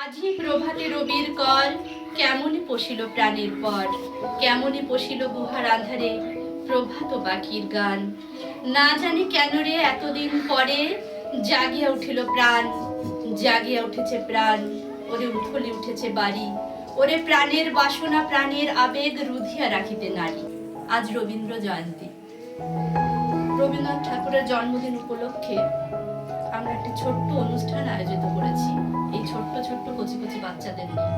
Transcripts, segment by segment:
আজি প্রভাতে রবির কর। কেমন পশিল প্রাণের পর? কেমন পশিল গুহার আধারে প্রভাত বাকির গান? না জানি কেন রে এতদিন পরে জাগিয়া উঠিল প্রাণ, জাগিয়া উঠেছে প্রাণ। ওরে উঠলে উঠেছে বাড়ি। ওরে প্রাণের বাসনা, প্রাণের আবেগ রুধিয়া রাখিতে নারী। আজ রবীন্দ্র জয়ন্তী। রবীন্দ্রনাথ ঠাকুরের জন্মদিন উপলক্ষে আমরা একটি ছোট্ট অনুষ্ঠান আয়োজিত করেছি। এই ছোট্ট ছোট্ট কচি কচি বাচ্চাদের নিয়ে।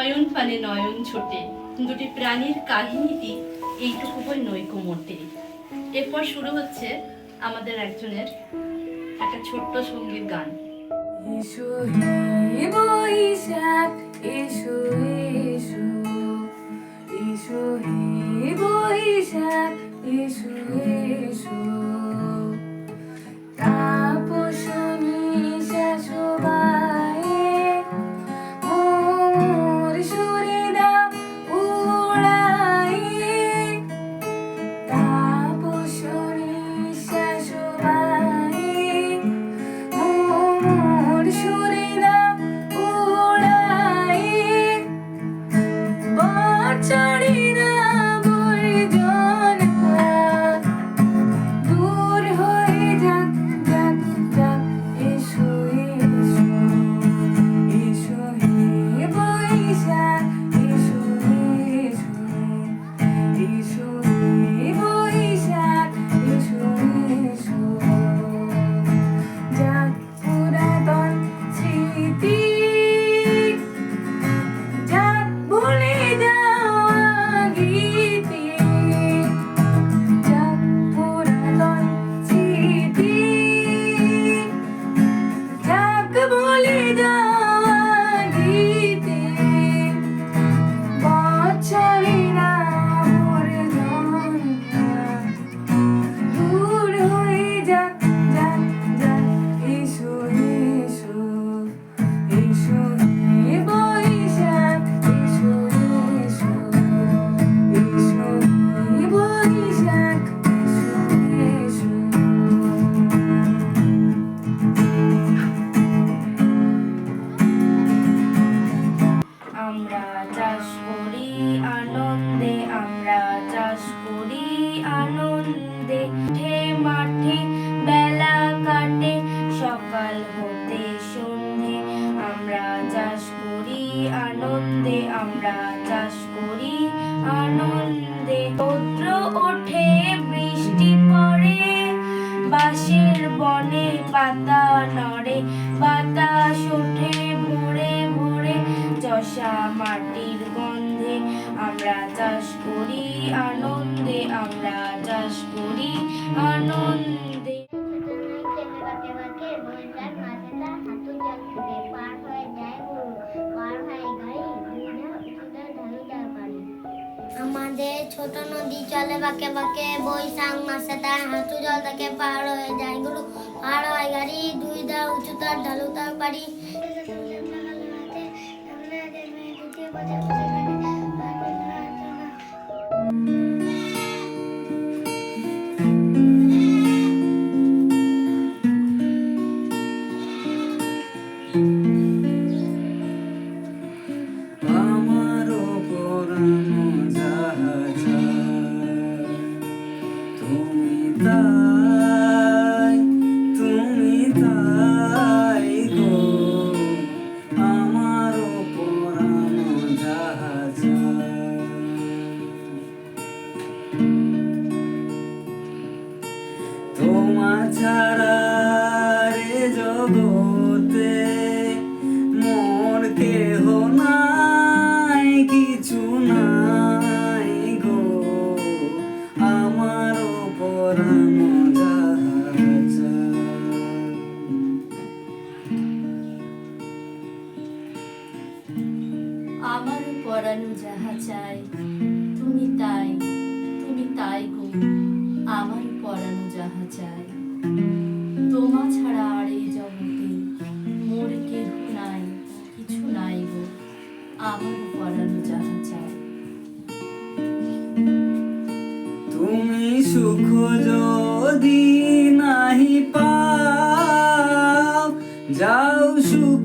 নয়ন পানে নয়ন ছোটে। দুটি প্রাণীর কাহিনীটি এইটুকু বই নৈক মোটে। এরপর শুরু হচ্ছে আমাদের একজনের একটা ছোট্ট সংগীত গান। এসো বৈশাখ, এসো এসো। এসো বৈশাখ, এসো এসো। নড়ে বাতাস ওঠে, ভোরে ভোরে চষা মাটির গন্ধে। আমরা চাষ করি আনন্দে, আমরা চাষ করি আনন্দে। আমাদের ছোট নদী চলে বাঁকে বাঁকে, বৈশাখ মাসে তার হাঁটু জল থেকে পার হয়ে যায়। গরু পার ওই গাড়ি দুই দা উঁচু তার ঢালু তার পারি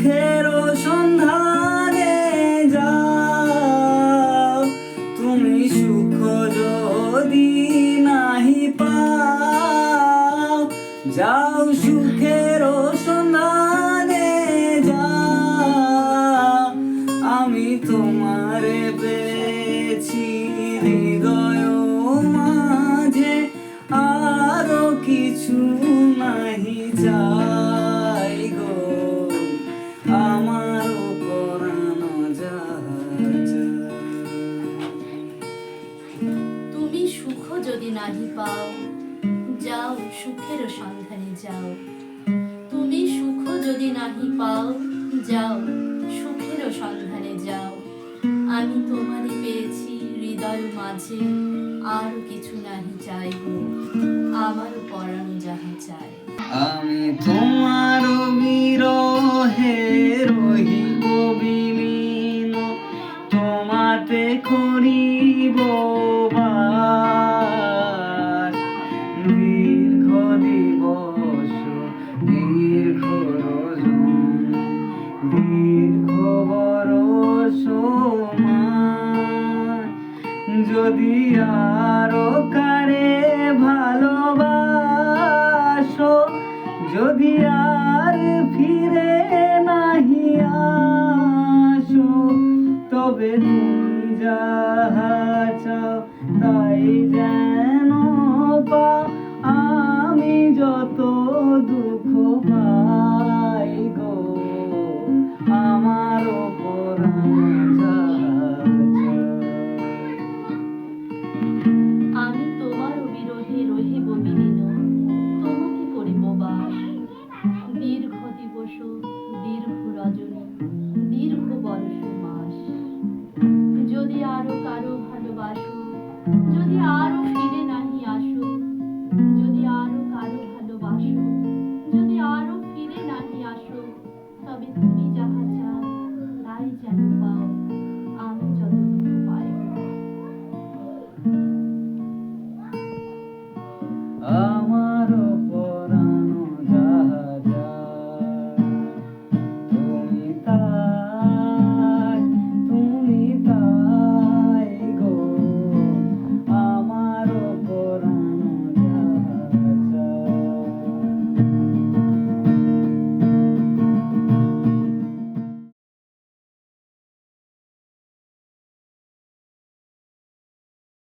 সুখের যদি নাহি পাও। যাও, সুখের সন্ধানে যাও। তুমি সুখ যদি নাহি পাও, যাও, সুখের সন্ধানে যাও। আমি তোমারে পেয়েছি হৃদয় মাঝে, আর কিছু নাহি চাই যদি আরও কারে ভালোবাসো যদি আর ফিরে নাহি আসো, তবে তুমি যাহা চাও তাই যেন পাও। আমি যত দুঃখ